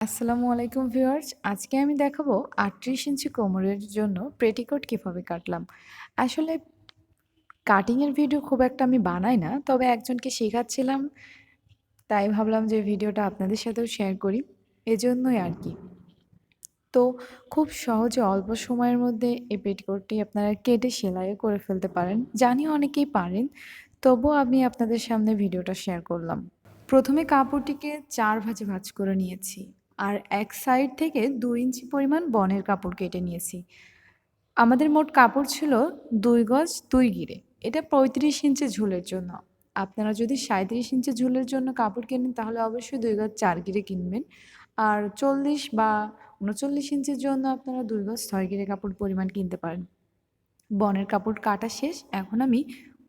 আসসালামু আলাইকুম ভিউয়ার্স। আজকে আমি দেখাবো আটত্রিশ ইঞ্চি কোমরের জন্য পেটিকোট কীভাবে কাটলাম। আসলে কাটিংয়ের ভিডিও খুব একটা আমি বানাই না, তবে একজনকে শেখাচ্ছিলাম, তাই ভাবলাম যে ভিডিওটা আপনাদের সাথেও শেয়ার করি। এজন্যই আর কি। তো খুব সহজে অল্প সময়ের মধ্যে এই পেটিকোটটি আপনারা কেটে সেলাইও করে ফেলতে পারেন। জানি অনেকেই পারেন, তবুও আমি আপনাদের সামনে ভিডিওটা শেয়ার করলাম। প্রথমে কাপড়টিকে চার ভাজে ভাজ করে নিয়েছি। আর এক সাইড থেকে দু ইঞ্চি পরিমাণ বনের কাপড় কেটে নিয়েছি। আমাদের মোট কাপড় ছিল দুই গজ দুই গিরে। এটা পঁয়ত্রিশ ইঞ্চি ঝুলের জন্য। আপনারা যদি সাঁত্রিশ ইঞ্চি ঝুলের জন্য কাপড় কেনেন, তাহলে অবশ্যই দুই গজ চার গিরে কিনবেন। আর চল্লিশ বা উনচল্লিশ ইঞ্চির জন্য আপনারা দুই গজ ছয় গিরে কাপড় পরিমাণ কিনতে পারেন। বনের কাপড় কাটা শেষ। এখন আমি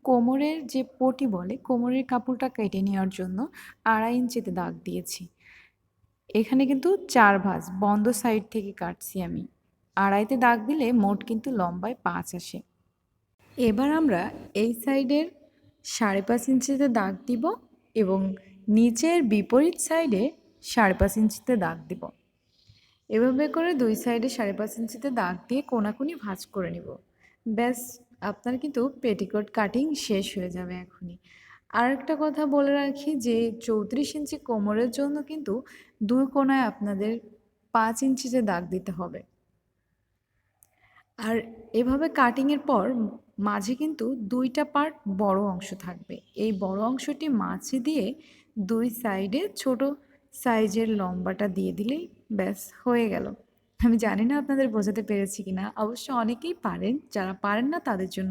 কোমরের যে পটি বলে, কোমরের কাপড়টা কেটে নেওয়ার জন্য আড়াই ইঞ্চিতে দাগ দিয়েছি। এখানে কিন্তু চার ভাঁজ, বন্ধ সাইড থেকে কাটছি আমি। আড়াইতে দাগ দিলে মোট কিন্তু লম্বায় পাঁচ আসে। এবার আমরা এই সাইডের সাড়ে পাঁচ ইঞ্চিতে দাগ দিব এবং নিচের বিপরীত সাইডে সাড়ে পাঁচ ইঞ্চিতে দাগ দিব। এভাবে করে দুই সাইডে সাড়ে পাঁচ ইঞ্চিতে দাগ দিয়ে কোনাকুনি ভাঁজ করে নিব। ব্যাস, আপনার কিন্তু পেটিকোট কাটিং শেষ হয়ে যাবে এখনই। আর একটা কথা বলে রাখি যে চৌত্রিশ ইঞ্চি কোমরের জন্য কিন্তু দুই কোনায় আপনাদের পাঁচ ইঞ্চিতে দাগ দিতে হবে। আর এভাবে কাটিংয়ের পর মাঝে কিন্তু দুইটা পার্ট বড় অংশ থাকবে। এই বড় অংশটি মাঝে দিয়ে দুই সাইডে ছোট সাইজের লম্বাটা দিয়ে দিলেই ব্যাস হয়ে গেল। আমি জানি না আপনাদের বোঝাতে পেরেছি কিনা, অবশ্য অনেকেই পারেন, যারা পারেন না তাদের জন্য